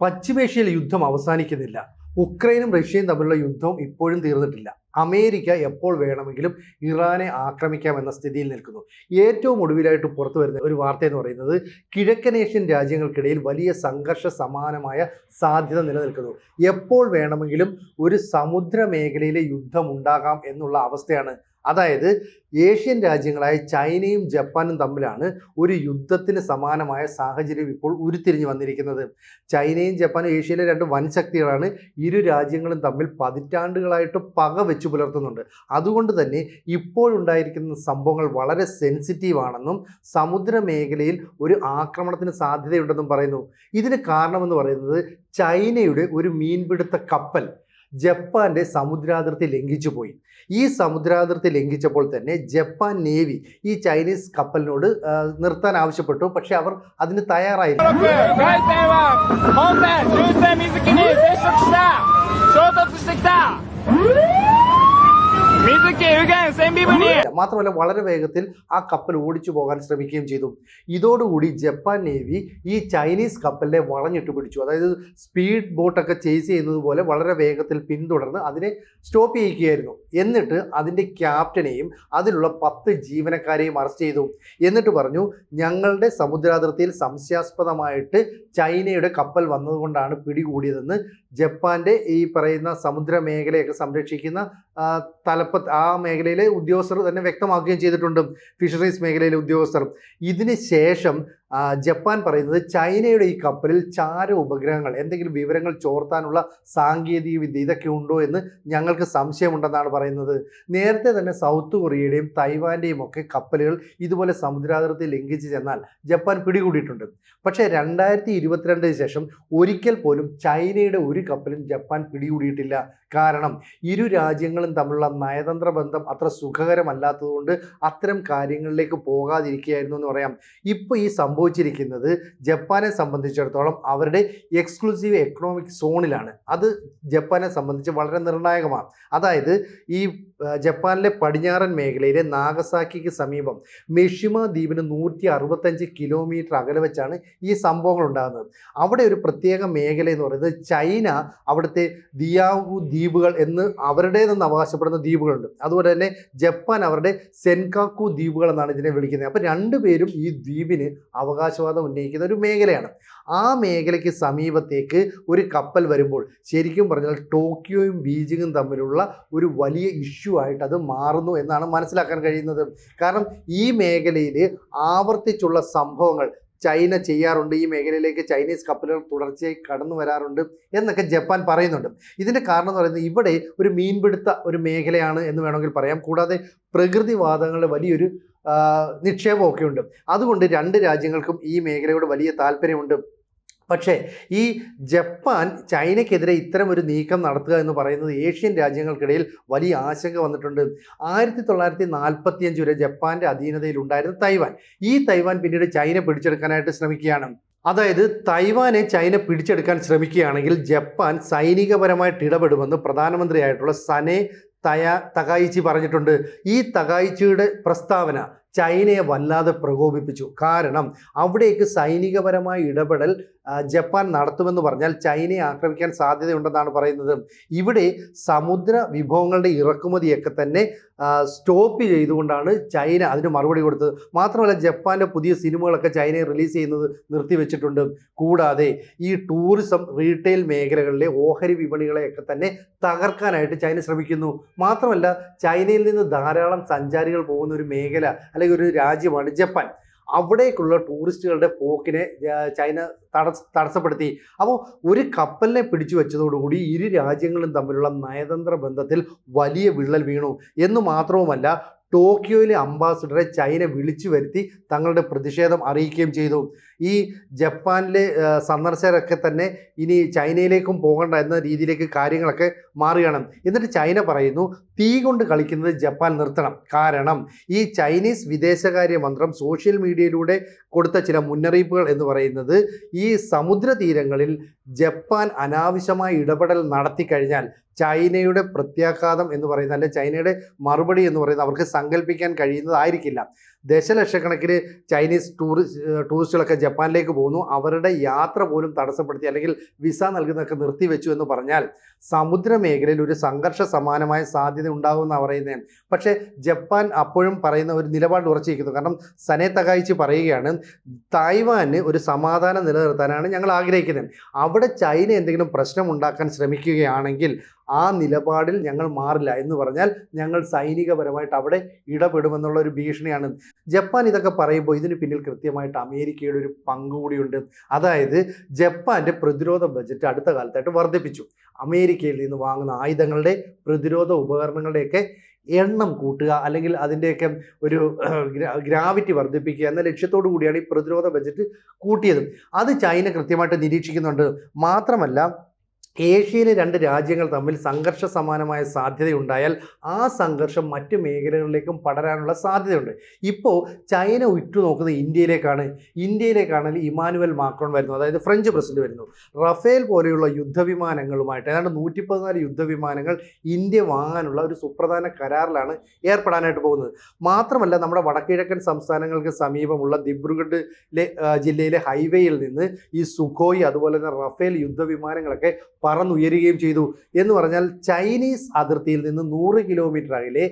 പശ്ചിമേഷ്യയിൽ യുദ്ധം അവസാനിക്കുന്നില്ല. ഉക്രൈനും റഷ്യയും തമ്മിലുള്ള യുദ്ധം ഇപ്പോഴും തീർന്നിട്ടില്ല. അമേരിക്ക എപ്പോൾ വേണമെങ്കിലും ഇറാനെ ആക്രമിക്കാമെന്ന സ്ഥിതിയിൽ നിൽക്കുന്നു. ഏറ്റവും ഒടുവിലായിട്ട് പുറത്തു വരുന്ന ഒരു വാർത്ത എന്ന് പറയുന്നത് കിഴക്കൻ ഏഷ്യൻ രാജ്യങ്ങൾക്കിടയിൽ വലിയ സംഘർഷ സമാനമായ സാധ്യത നിലനിൽക്കുന്നു. എപ്പോൾ വേണമെങ്കിലും ഒരു സമുദ്ര മേഖലയിലെ യുദ്ധം ഉണ്ടാകാം എന്നുള്ള അവസ്ഥയാണ് അതായത് ഏഷ്യൻ രാജ്യങ്ങളായ ചൈനയും ജപ്പാനും തമ്മിലാണ് ഒരു യുദ്ധത്തിന് സമാനമായ സാഹചര്യം ഇപ്പോൾ ഉരുത്തിരിഞ്ഞു വന്നിരിക്കുന്നത്. ചൈനയും ജപ്പാനും ഏഷ്യയിലെ രണ്ട് വൻ ശക്തികളാണ് ഇരു രാജ്യങ്ങളും തമ്മിൽ പതിറ്റാണ്ടുകളായിട്ട് പക വെച്ചു പുലർത്തുന്നുണ്ട്. അതുകൊണ്ട് തന്നെ ഇപ്പോഴുണ്ടായിരിക്കുന്ന സംഭവങ്ങൾ വളരെ സെൻസിറ്റീവാണെന്നും സമുദ്ര മേഖലയിൽ ഒരു ആക്രമണത്തിന് സാധ്യതയുണ്ടെന്നും പറയുന്നു. ഇതിന് കാരണമെന്ന് പറയുന്നത് ചൈനയുടെ ഒരു മീൻപിടുത്ത കപ്പൽ ജപ്പാന്റെ സമുദ്രാതിർത്തി ലംഘിച്ചു പോയി. ഈ സമുദ്രാതിർത്തി ലംഘിച്ചപ്പോൾ തന്നെ ജപ്പാൻ നേവി ഈ ചൈനീസ് കപ്പലിനോട് നിർത്താൻ ആവശ്യപ്പെട്ടു. പക്ഷെ അവർ അതിന് തയ്യാറായില്ല. മാത്രമല്ല വളരെ വേഗത്തിൽ ആ കപ്പൽ ഓടിച്ചു പോകാൻ ശ്രമിക്കുകയും ചെയ്തു. ഇതോടുകൂടി ജപ്പാൻ നേവി ഈ ചൈനീസ് കപ്പലിനെ വളഞ്ഞിട്ട് പിടിച്ചു. അതായത് സ്പീഡ് ബോട്ടൊക്കെ ചേസ് ചെയ്യുന്നത് പോലെ വളരെ വേഗത്തിൽ പിന്തുടർന്ന് അതിനെ സ്റ്റോപ്പ് ചെയ്യിക്കുകയായിരുന്നു എന്നിട്ട് അതിന്റെ ക്യാപ്റ്റനെയും അതിലുള്ള പത്ത് ജീവനക്കാരെയും അറസ്റ്റ് ചെയ്തു. എന്നിട്ട് പറഞ്ഞു ഞങ്ങളുടെ സമുദ്രാതിർത്തിയിൽ സംശയാസ്പദമായിട്ട് ചൈനയുടെ കപ്പൽ വന്നതുകൊണ്ടാണ് പിടികൂടിയതെന്ന് ജപ്പാന്റെ ഈ പറയുന്ന സമുദ്ര മേഖലയൊക്കെ സംരക്ഷിക്കുന്ന തലപ്പത്ത് ആ മേഖലയിലെ ഉദ്യോഗസ്ഥർ തന്നെ വ്യക്തമാക്കുകയും ചെയ്തിട്ടുണ്ട് ഫിഷറീസ് മേഖലയിലെ ഉദ്യോഗസ്ഥർ. ഇതിന് ശേഷം ജപ്പാൻ പറയുന്നത് ചൈനയുടെ ഈ കപ്പലിൽ ചാര ഉപഗ്രഹങ്ങൾ എന്തെങ്കിലും വിവരങ്ങൾ ചോർത്താനുള്ള സാങ്കേതിക വിദ്യ ഇതൊക്കെ ഉണ്ടോ എന്ന് ഞങ്ങൾക്ക് സംശയമുണ്ടെന്നാണ് പറയുന്നത്. നേരത്തെ തന്നെ സൗത്ത് കൊറിയയുടെയും തൈവാന്റെയും ഒക്കെ കപ്പലുകൾ ഇതുപോലെ സമുദ്രാതിർത്തി ലംഘിച്ച് ചെന്നാൽ ജപ്പാൻ പിടികൂടിയിട്ടുണ്ട്. പക്ഷേ രണ്ടായിരത്തി ഇരുപത്തിരണ്ടിന് ശേഷം ഒരിക്കൽ പോലും ചൈനയുടെ ഒരു കപ്പലും ജപ്പാൻ പിടികൂടിയിട്ടില്ല. കാരണം ഇരു രാജ്യങ്ങളും തമ്മിലുള്ള നയതന്ത്ര ബന്ധം അത്ര സുഖകരമല്ലാത്തതുകൊണ്ട് അത്തരം കാര്യങ്ങളിലേക്ക് പോകാതിരിക്കുകയായിരുന്നു എന്ന് പറയാം. ഇപ്പോൾ ഈ സംഭവിച്ചിരിക്കുന്നത് ജപ്പാനെ സംബന്ധിച്ചിടത്തോളം അവരുടെ എക്സ്ക്ലൂസീവ് എക്കണോമിക് സോണിലാണ് അത് ജപ്പാനെ സംബന്ധിച്ച് വളരെ നിർണായകമാണ്. അതായത് ഈ ജപ്പാനിലെ പടിഞ്ഞാറൻ മേഖലയിലെ നാഗസാക്കിക്ക് സമീപം മെഷിമ ദ്വീപിന് നൂറ്റി അറുപത്തഞ്ച് കിലോമീറ്റർ അകലെ വെച്ചാണ് ഈ സംഭവങ്ങൾ ഉണ്ടാകുന്നത്. അവിടെ ഒരു പ്രത്യേക മേഖല എന്ന് പറയുന്നത് ചൈന അവിടുത്തെ ദിയാവു ദ്വീപുകൾ എന്ന് അവരുടേതെന്ന് അവകാശപ്പെടുന്ന ദ്വീപുകളുണ്ട്. അതുപോലെ തന്നെ ജപ്പാൻ അവരുടെ സെൻകാക്കു ദ്വീപുകൾ എന്നാണ് ഇതിനെ വിളിക്കുന്നത്. അപ്പോൾ രണ്ടുപേരും ഈ ദ്വീപിന് അവകാശവാദം ഉന്നയിക്കുന്ന ഒരു മേഖലയാണ്. ആ മേഖലയ്ക്ക് സമീപത്തേക്ക് ഒരു കപ്പൽ വരുമ്പോൾ ശരിക്കും പറഞ്ഞാൽ ടോക്കിയോയും ബീജിങ്ങും തമ്മിലുള്ള ഒരു വലിയ ഇഷ്യൂ ആയിട്ട് അത് മാറുന്നു എന്നാണ് മനസ്സിലാക്കാൻ കഴിയുന്നത്. കാരണം ഈ മേഖലയിൽ ആവർത്തിച്ചുള്ള സംഭവങ്ങൾ ചൈന ചെയ്യാറുണ്ട് ഈ മേഖലയിലേക്ക് ചൈനീസ് കപ്പലുകൾ തുടർച്ചയായി കടന്നു വരാറുണ്ട് എന്നൊക്കെ ജപ്പാൻ പറയുന്നുണ്ട്. ഇതിന്റെ കാരണം എന്ന് പറയുന്നത് ഇവിടെ ഒരു മീൻപിടുത്ത ഒരു മേഖലയാണ് എന്ന് വേണമെങ്കിൽ പറയാം. കൂടാതെ പ്രകൃതിവാദങ്ങളുടെ വലിയൊരു നിക്ഷേപമൊക്കെ ഉണ്ട് അതുകൊണ്ട് രണ്ട് രാജ്യങ്ങൾക്കും ഈ മേഖലയോട് വലിയ താല്പര്യമുണ്ട്. പക്ഷേ ഈ ജപ്പാൻ ചൈനയ്ക്കെതിരെ ഇത്തരം ഒരു നീക്കം നടത്തുക എന്ന് പറയുന്നത് ഏഷ്യൻ രാജ്യങ്ങൾക്കിടയിൽ വലിയ ആശങ്ക വന്നിട്ടുണ്ട്. ആയിരത്തി തൊള്ളായിരത്തി നാൽപ്പത്തി അഞ്ച് വരെ ജപ്പാന്റെ അധീനതയിൽ ഉണ്ടായിരുന്ന തൈവാൻ. ഈ തൈവാൻ പിന്നീട് ചൈന പിടിച്ചെടുക്കാനായിട്ട് ശ്രമിക്കുകയാണ്. അതായത് തൈവാനെ ചൈന പിടിച്ചെടുക്കാൻ ശ്രമിക്കുകയാണെങ്കിൽ ജപ്പാൻ സൈനികപരമായിട്ട് ഇടപെടുമെന്ന് പ്രധാനമന്ത്രിയായിട്ടുള്ള സനെ തയ തകായിച്ചി പറഞ്ഞിട്ടുണ്ട്. ഈ തകായിച്ചിയുടെ പ്രസ്താവന ചൈനയെ വല്ലാതെ പ്രകോപിപ്പിച്ചു. കാരണം അവിടേക്ക് സൈനികപരമായ ഇടപെടൽ ജപ്പാൻ നടത്തുമെന്ന് പറഞ്ഞാൽ ചൈനയെ ആക്രമിക്കാൻ സാധ്യതയുണ്ടെന്നാണ് പറയുന്നത്. ഇവിടെ സമുദ്ര വിഭവങ്ങളുടെ ഇറക്കുമതിയൊക്കെ തന്നെ സ്റ്റോപ്പ് ചെയ്തുകൊണ്ടാണ് ചൈന അതിന് മറുപടി കൊടുത്തത്. മാത്രമല്ല ജപ്പാന്റെ പുതിയ സിനിമകളൊക്കെ ചൈനയെ റിലീസ് ചെയ്യുന്നത് നിർത്തിവെച്ചിട്ടുണ്ട്. കൂടാതെ ഈ ടൂറിസം റീറ്റെയിൽ മേഖലകളിലെ ഓഹരി വിപണികളെയൊക്കെ തന്നെ തകർക്കാനായിട്ട് ചൈന ശ്രമിക്കുന്നു. മാത്രമല്ല ചൈനയിൽ നിന്ന് ധാരാളം സഞ്ചാരികൾ പോകുന്ന ഒരു മേഖല അല്ലെങ്കിൽ ഒരു രാജ്യമാണ് ജപ്പാൻ. അവിടേക്കുള്ള ടൂറിസ്റ്റുകളുടെ പോക്കിനെ ചൈന തടസ്സ തടസ്സപ്പെടുത്തി. അപ്പോൾ ഒരു കപ്പലിനെ പിടിച്ചു വെച്ചതോടുകൂടി ഇരു രാജ്യങ്ങളും തമ്മിലുള്ള നയതന്ത്ര ബന്ധത്തിൽ വലിയ വിള്ളൽ വീണു. എന്ന് മാത്രവുമല്ല ടോക്കിയോയിലെ അംബാസിഡറെ ചൈന വിളിച്ചു വരുത്തി തങ്ങളുടെ പ്രതിഷേധം അറിയിക്കുകയും ചെയ്തു. ഈ ജപ്പാനിലെ സന്ദർശകരൊക്കെ തന്നെ ഇനി ചൈനയിലേക്കും പോകണ്ട എന്ന രീതിയിലേക്ക് കാര്യങ്ങളൊക്കെ മാറുകയാണ്. എന്നിട്ട് ചൈന പറയുന്നു തീ കൊണ്ട് കളിക്കുന്നത് ജപ്പാൻ നിർത്തണം. കാരണം ഈ ചൈനീസ് വിദേശകാര്യ മന്ത്രം സോഷ്യൽ മീഡിയയിലൂടെ കൊടുത്ത ചില മുന്നറിയിപ്പുകൾ എന്ന് പറയുന്നത് ഈ സമുദ്ര തീരങ്ങളിൽ ജപ്പാൻ അനാവശ്യമായ ഇടപെടൽ നടത്തി കഴിഞ്ഞാൽ ചൈനയുടെ പ്രത്യാഘാതം എന്ന് പറയുന്നത് അല്ലെ ചൈനയുടെ മറുപടി എന്ന് പറയുന്നത് അവർക്ക് സങ്കല്പിക്കാൻ കഴിയുന്നതായിരിക്കില്ല. ദശലക്ഷക്കണക്കിന് ചൈനീസ് ടൂറിസ്റ്റ് ടൂറിസ്റ്റുകളൊക്കെ ജപ്പാനിലേക്ക് പോകുന്നു. അവരുടെ യാത്ര പോലും തടസ്സപ്പെടുത്തി അല്ലെങ്കിൽ വിസ നൽകുന്നതൊക്കെ നിർത്തിവെച്ചു എന്ന് പറഞ്ഞാൽ സമുദ്ര മേഖലയിൽ ഒരു സംഘർഷ സമാനമായ സാധ്യത ഉണ്ടാകുമെന്നാണ് പറയുന്നത്. പക്ഷേ ജപ്പാൻ അപ്പോഴും പറയുന്ന ഒരു നിലപാട് ഉറച്ചിരിക്കുന്നു കാരണം സനെ തകായിച്ച് പറയുകയാണ് തായ്വാന് ഒരു സമാധാനം നിലനിർത്താനാണ് ഞങ്ങൾ ആഗ്രഹിക്കുന്നത്. അവിടെ ചൈന എന്തെങ്കിലും പ്രശ്നം ഉണ്ടാക്കാൻ ശ്രമിക്കുകയാണെങ്കിൽ ആ നിലപാടിൽ ഞങ്ങൾ മാറില്ല. എന്ന് പറഞ്ഞാൽ ഞങ്ങൾ സൈനികപരമായിട്ട് അവിടെ ഇടപെടുമെന്നുള്ള ഒരു ഭീഷണിയാണ്. ജപ്പാൻ ഇതൊക്കെ പറയുമ്പോൾ ഇതിന് പിന്നിൽ കൃത്യമായിട്ട് അമേരിക്കയുടെ ഒരു പങ്ക് കൂടിയുണ്ട്. അതായത് ജപ്പാന്റെ പ്രതിരോധ ബജറ്റ് അടുത്ത കാലത്തായിട്ട് വർദ്ധിപ്പിച്ചു. അമേരിക്കയിൽ നിന്ന് വാങ്ങുന്ന ആയുധങ്ങളുടെ പ്രതിരോധ ഉപകരണങ്ങളുടെയൊക്കെ എണ്ണം കൂട്ടുക അല്ലെങ്കിൽ അതിന്റെയൊക്കെ ഒരു ഗ്രാവിറ്റി വർദ്ധിപ്പിക്കുക എന്ന ലക്ഷ്യത്തോടു കൂടിയാണ് ഈ പ്രതിരോധ ബജറ്റ് കൂട്ടിയത്. അത് ചൈന കൃത്യമായിട്ട് നിരീക്ഷിക്കുന്നുണ്ട്. മാത്രമല്ല ഏഷ്യയിലെ രണ്ട് രാജ്യങ്ങൾ തമ്മിൽ സംഘർഷ സമാനമായ സാധ്യതയുണ്ടായാൽ ആ സംഘർഷം മറ്റ് മേഖലകളിലേക്കും പടരാനുള്ള സാധ്യതയുണ്ട്. ഇപ്പോൾ ചൈന ഉറ്റുനോക്കുന്നത് ഇന്ത്യയിലേക്കാണ്. ഇന്ത്യയിലേക്കാണ് ഇമാനുവൽ മാക്രോൺ വരുന്നു അതായത് ഫ്രഞ്ച് പ്രസിഡന്റ് വരുന്നു. റഫേൽ പോലെയുള്ള യുദ്ധവിമാനങ്ങളുമായിട്ട് ഏതാണ്ട് നൂറ്റി പതിനാല് യുദ്ധവിമാനങ്ങൾ ഇന്ത്യ വാങ്ങാനുള്ള ഒരു സുപ്രധാന കരാറിലാണ് ഏർപ്പെടാനായിട്ട് പോകുന്നത്. മാത്രമല്ല നമ്മുടെ വടക്കിഴക്കൻ സംസ്ഥാനങ്ങൾക്ക് സമീപമുള്ള ദിബ്രുഗഡിലെ ജില്ലയിലെ ഹൈവേയിൽ നിന്ന് ഈ സുഖോയി അതുപോലെ തന്നെ റഫേൽ യുദ്ധവിമാനങ്ങളൊക്കെ പറന്നുയരുകയും ചെയ്തു എന്ന് പറഞ്ഞാൽ ചൈനീസ് അതിർത്തിയിൽ നിന്ന് നൂറ് കിലോമീറ്റർ അകലെ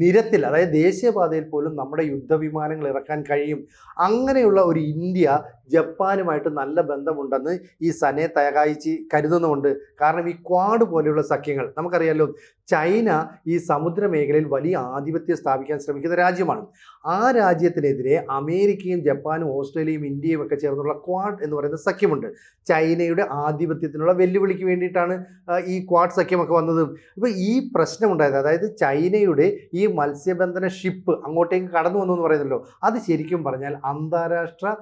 നിരത്തിൽ അതായത് ദേശീയപാതയിൽ പോലും നമ്മുടെ യുദ്ധവിമാനങ്ങൾ ഇറക്കാൻ കഴിയും. അങ്ങനെയുള്ള ഒരു ഇന്ത്യ ജപ്പാനുമായിട്ട് നല്ല ബന്ധമുണ്ടെന്ന് ഈ സനെ തയകായിച്ച് കരുതുന്നുമുണ്ട്. കാരണം ഈ ക്വാഡ് പോലെയുള്ള സഖ്യങ്ങൾ നമുക്കറിയാലോ ചൈന ഈ സമുദ്ര മേഖലയിൽ വലിയ ആധിപത്യം സ്ഥാപിക്കാൻ ശ്രമിക്കുന്ന രാജ്യമാണ്. ആ രാജ്യത്തിനെതിരെ അമേരിക്കയും ജപ്പാനും ഓസ്ട്രേലിയയും ഇന്ത്യയും ഒക്കെ ചേർന്നുള്ള ക്വാഡ് എന്ന് പറയുന്ന സഖ്യമുണ്ട്. ചൈനയുടെ ആധിപത്യത്തിനുള്ള വെല്ലുവിളിക്ക് വേണ്ടിയിട്ടാണ് ഈ ക്വാഡ് സഖ്യമൊക്കെ വന്നത്. ഇപ്പോൾ ഈ പ്രശ്നമുണ്ടായത് അതായത് ചൈനയുടെ മത്സ്യബന്ധന ഷിപ്പ് അങ്ങോട്ടേക്ക് കടന്നു വന്നു എന്ന് പറയുന്നല്ലോ. അത് ശരിക്കും പറഞ്ഞാൽ അന്താരാഷ്ട്ര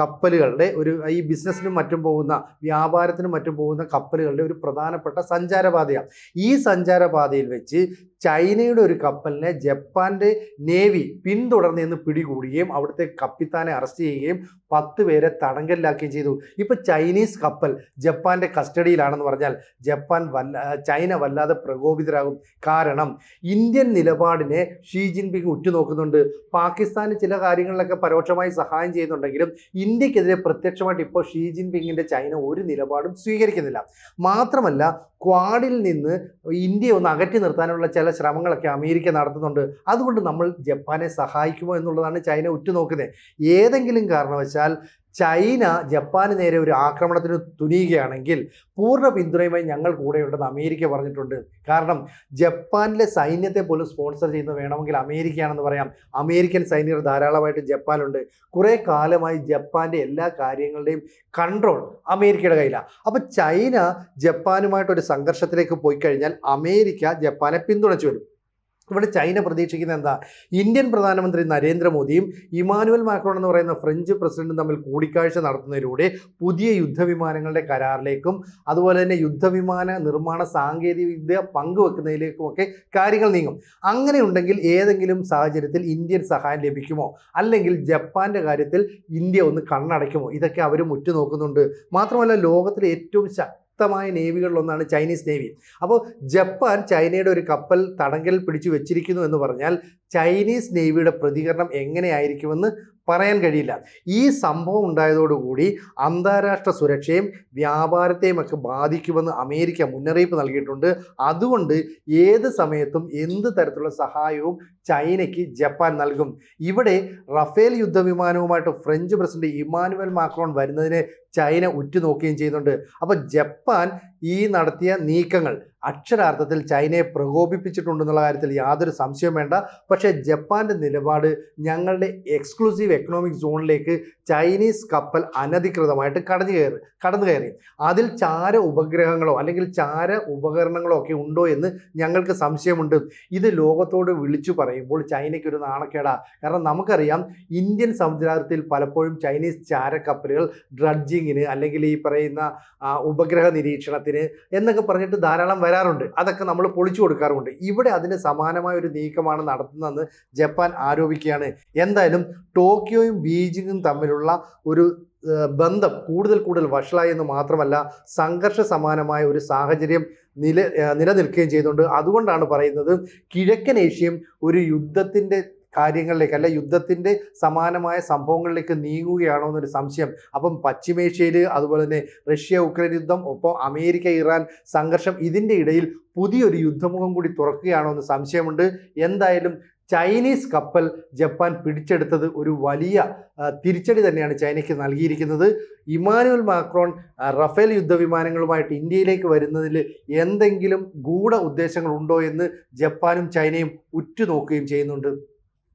കപ്പലുകളുടെ ഒരു ഈ ബിസിനസ്സിനും മറ്റും പോകുന്ന വ്യാപാരത്തിനും മറ്റും പോകുന്ന കപ്പലുകളുടെ ഒരു പ്രധാനപ്പെട്ട സഞ്ചാരപാതയാണ്. ഈ സഞ്ചാരപാതയിൽ വെച്ച് ചൈനയുടെ ഒരു കപ്പലിനെ ജപ്പാന്റെ നേവി പിന്തുടർന്ന് എന്ന് പിടികൂടുകയും അവിടുത്തെ കപ്പിത്താനെ അറസ്റ്റ് ചെയ്യുകയും പത്ത് പേരെ തടങ്കലിലാക്കുകയും ചെയ്തു. ഇപ്പൊ ചൈനീസ് കപ്പൽ ജപ്പാന്റെ കസ്റ്റഡിയിലാണെന്ന് പറഞ്ഞാൽ ജപ്പാൻ വല്ല ചൈന വല്ലാതെ പ്രകോപിതരാകും. കാരണം ഇന്ത്യൻ നിലപാടിനെ ഷീ ജിൻപിങ് ഉറ്റുനോക്കുന്നുണ്ട്. പാകിസ്ഥാന് ചില കാര്യങ്ങളിലൊക്കെ പരോക്ഷമായി സഹായം ചെയ്യുന്നുണ്ടെങ്കിലും ഇന്ത്യക്കെതിരെ പ്രത്യക്ഷമായിട്ട് ഇപ്പോൾ ഷീ ജിൻപിങ്ങിന്റെ ചൈന ഒരു നിലപാടും സ്വീകരിക്കുന്നില്ല. മാത്രമല്ല ക്വാഡിൽ നിന്ന് ഇന്ത്യയെ ഒന്ന് അകറ്റി നിർത്താനുള്ള ചില ശ്രമങ്ങളൊക്കെ അമേരിക്ക നടത്തുന്നുണ്ട്. അതുകൊണ്ട് നമ്മൾ ജപ്പാനെ സഹായിക്കുമോ എന്നുള്ളതാണ് ചൈന ഉറ്റുനോക്കുന്നത്. ഏതെങ്കിലും കാരണവശാൽ ചൈന ജപ്പാന് നേരെ ഒരു ആക്രമണത്തിന് തുനിയുകയാണെങ്കിൽ പൂർണ പിന്തുണയുമായി ഞങ്ങൾ കൂടെയുണ്ടെന്ന് അമേരിക്ക പറഞ്ഞിട്ടുണ്ട്. കാരണം ജപ്പാനിലെ സൈന്യത്തെ പോലും സ്പോൺസർ ചെയ്യുന്ന വേണമെങ്കിൽ അമേരിക്കയാണെന്ന് പറയാം. അമേരിക്കൻ സൈനികർ ധാരാളമായിട്ട് ജപ്പാനുണ്ട് കുറേ കാലമായി ജപ്പാന്റെ എല്ലാ കാര്യങ്ങളുടെയും കൺട്രോൾ അമേരിക്കയുടെ കയ്യിലാണ് അപ്പോൾ ചൈന ജപ്പാനുമായിട്ടൊരു സംഘർഷത്തിലേക്ക് പോയി കഴിഞ്ഞാൽ അമേരിക്ക ജപ്പാനെ പിന്തുണച്ചു വരും. ഇവിടെ ചൈന പ്രതീക്ഷിക്കുന്നത് എന്താ? ഇന്ത്യൻ പ്രധാനമന്ത്രി നരേന്ദ്രമോദിയും ഇമാനുവൽ മാക്രോൺ എന്ന് പറയുന്ന ഫ്രഞ്ച് പ്രസിഡന്റും തമ്മിൽ കൂടിക്കാഴ്ച നടത്തുന്നതിലൂടെ പുതിയ യുദ്ധവിമാനങ്ങളുടെ കരാറിലേക്കും അതുപോലെ തന്നെ യുദ്ധവിമാന നിർമ്മാണ സാങ്കേതികവിദ്യ പങ്കുവെക്കുന്നതിലേക്കുമൊക്കെ കാര്യങ്ങൾ നീങ്ങും. അങ്ങനെ ഉണ്ടെങ്കിൽ ഏതെങ്കിലും സാഹചര്യത്തിൽ ഇന്ത്യൻ സഹായം ലഭിക്കുമോ? അല്ലെങ്കിൽ ജപ്പാന്റെ കാര്യത്തിൽ ഇന്ത്യ ഒന്ന് കണ്ണടയ്ക്കുമോ? ഇതൊക്കെ അവർ ഉറ്റുനോക്കുന്നുണ്ട് മാത്രമല്ല ലോകത്തിലെ ഏറ്റവും ശക്തമായ നേവികളിലൊന്നാണ് ചൈനീസ് നേവി. അപ്പോൾ ജപ്പാൻ ചൈനയുടെ ഒരു കപ്പൽ തടങ്കൽ പിടിച്ചു വെച്ചിരിക്കുന്നു എന്ന് പറഞ്ഞാൽ ചൈനീസ് നേവിയുടെ പ്രതികരണം എങ്ങനെയായിരിക്കുമെന്ന് പറയാൻ കഴിയില്ല. ഈ സംഭവം ഉണ്ടായതോടുകൂടി അന്താരാഷ്ട്ര സുരക്ഷയും വ്യാപാരത്തെയും ഒക്കെ ബാധിക്കുമെന്ന് അമേരിക്ക മുന്നറിയിപ്പ് നൽകിയിട്ടുണ്ട്. അതുകൊണ്ട് ഏത് സമയത്തും എന്ത് തരത്തിലുള്ള സഹായവും ചൈനയ്ക്ക് ജപ്പാൻ നൽകും. ഇവിടെ റഫേൽ യുദ്ധവിമാനവുമായിട്ട് ഫ്രഞ്ച് പ്രസിഡന്റ് ഇമാനുവൽ മാക്രോൺ വരുന്നതിനെ ചൈന ഉറ്റുനോക്കുകയും ചെയ്യുന്നുണ്ട്. അപ്പോൾ ജപ്പാൻ ഈ നടത്തിയ നീക്കങ്ങൾ അക്ഷരാർത്ഥത്തിൽ ചൈനയെ പ്രകോപിപ്പിച്ചിട്ടുണ്ടെന്നുള്ള കാര്യത്തിൽ യാതൊരു സംശയവും വേണ്ട. പക്ഷേ ജപ്പാന്റെ നിലപാട് ഞങ്ങളുടെ എക്സ്ക്ലൂസീവ് എക്കണോമിക് സോണിലേക്ക് ചൈനീസ് കപ്പൽ അനധികൃതമായിട്ട് കടന്നു കയറി കടന്നു കയറി. അതിൽ ചാര ഉപഗ്രഹങ്ങളോ അല്ലെങ്കിൽ ചാര ഉപകരണങ്ങളോ ഒക്കെ ഉണ്ടോ എന്ന് ഞങ്ങൾക്ക് സംശയമുണ്ട്. ഇത് ലോകത്തോട് വിളിച്ചു പറയുമ്പോൾ ചൈനയ്ക്ക് ഒരു നാണക്കേടാ. കാരണം നമുക്കറിയാം ഇന്ത്യൻ സമുദ്രാതിർത്തിയിൽ പലപ്പോഴും ചൈനീസ് ചാരക്കപ്പലുകൾ ഡ്രഡ്ജിങ്ങിന് അല്ലെങ്കിൽ ഈ പറയുന്ന ഉപഗ്രഹ നിരീക്ഷണത്തിന് എന്നൊക്കെ പറഞ്ഞിട്ട് ധാരാളം വരാറുണ്ട്. അതൊക്കെ നമ്മൾ പൊളിച്ചു കൊടുക്കാറുമുണ്ട്. ഇവിടെ അതിന് സമാനമായ ഒരു നീക്കമാണ് നടത്തുന്നതെന്ന് ജപ്പാൻ ആരോപിക്കുകയാണ്. എന്തായാലും ടോക്കിയോയും ബീജിങ്ങും തമ്മിലുള്ള ഒരു ബന്ധം കൂടുതൽ കൂടുതൽ വഷളായി എന്ന് മാത്രമല്ല സംഘർഷ സമാനമായ ഒരു സാഹചര്യം നില നിലനിൽക്കുകയും ചെയ്യുന്നുണ്ട് അതുകൊണ്ടാണ് പറയുന്നത് കിഴക്കൻ ഏഷ്യയും ഒരു യുദ്ധത്തിന്റെ കാര്യങ്ങളിലേക്ക് അല്ലെ യുദ്ധത്തിന്റെ സമാനമായ സംഭവങ്ങളിലേക്ക് നീങ്ങുകയാണോ എന്നൊരു സംശയം. അപ്പം പശ്ചിമേഷ്യയിൽ അതുപോലെ തന്നെ റഷ്യ ഉക്രൈൻ യുദ്ധം ഒപ്പം അമേരിക്ക ഇറാൻ സംഘർഷം ഇതിന്റെ ഇടയിൽ പുതിയൊരു യുദ്ധമുഖം കൂടി തുറക്കുകയാണോ എന്ന് സംശയമുണ്ട്. എന്തായാലും ചൈനീസ് കപ്പൽ ജപ്പാൻ പിടിച്ചെടുത്തത് ഒരു വലിയ തിരിച്ചടി തന്നെയാണ് ചൈനയ്ക്ക് നൽകിയിരിക്കുന്നത്. ഇമാനുവൽ മാക്രോൺ റഫേൽ യുദ്ധവിമാനങ്ങളുമായിട്ട് ഇന്ത്യയിലേക്ക് വരുന്നതിൽ എന്തെങ്കിലും ഗൂഢ ഉദ്ദേശങ്ങളുണ്ടോ എന്ന് ജപ്പാനും ചൈനയും ഉറ്റുനോക്കുകയും ചെയ്യുന്നുണ്ട്.